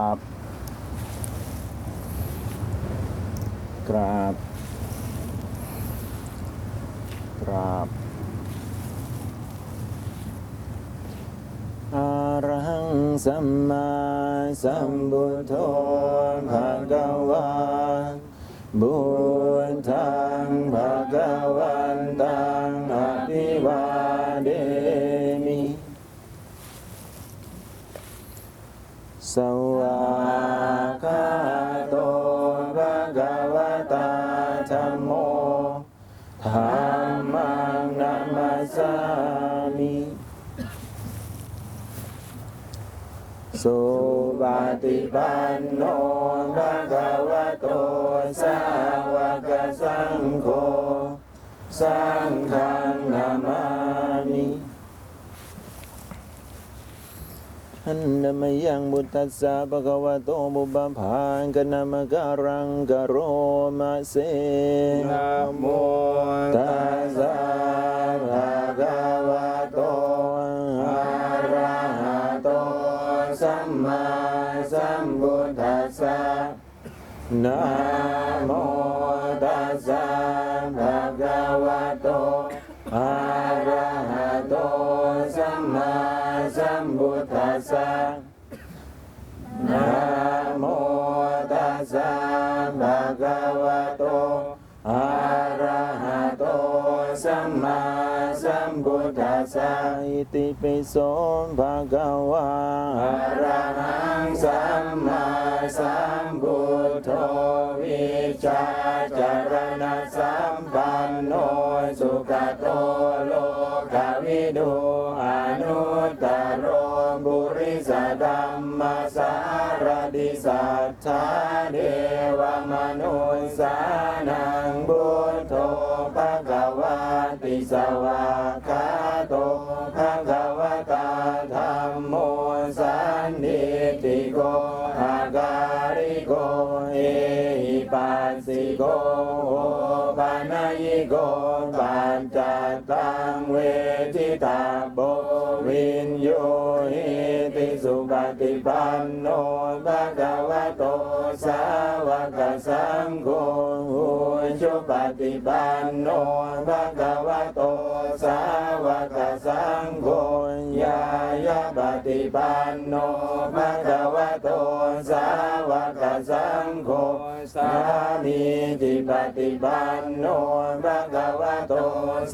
ครับกราบ กราบอะระหังสัมมาสัมพุทโธภะคะวะบุญทังภะคะวัน สวากาโตภะคะวะตาธัมโมธัมมังนัมมัสสามิสุปฏิปันโนภะคะวะโตสาวกสังโฆสังฆนามามิันนมยังบุตตัสสะภะคะวะโตบุปผานกนามการังกโรมาเสนะโมตัสสะภะคะวะโตอะระหะโตสัมมาสัมพุทธัสสะนะโมตัสสะภะคะวะโต สัมมาสัมพุทธัสสะอิติปิโสภะคะวะอะระหังสัมมาสัมพุทโธวิชาจารณะสัมปันโนสุขโตโลกวิดูอนุตตรบุริสดัมมาสารดิสัทธาเทวมนุ ปัสสิโกโอปานายิโกปัญจตังเวทิตาโบวินโยหิติสุปฏิปันโนภะคะวะโตสาวกสังโฆชุปฏิปันโนภะคะวะโตสาวกสังโฆยายาปฏิปันโนภะคะวะโตสาวกสังโฆ สามีจิปฏิปันโนภะคะวะโต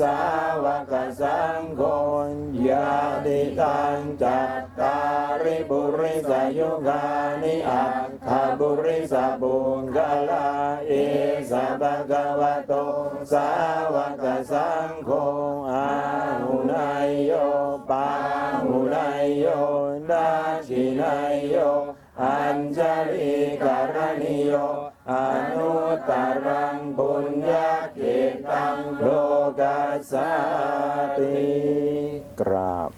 สาวกสังโฆยาติตังจัตตาริบุริสยุกานิอัตถบุริสปุงกลาเอสะภะคะวะโตสาวกสังโฆอาหุนายโยปาหุนายโยดาชินาย อนุตตรังบุญญาเกตังโลกัสสติกราบ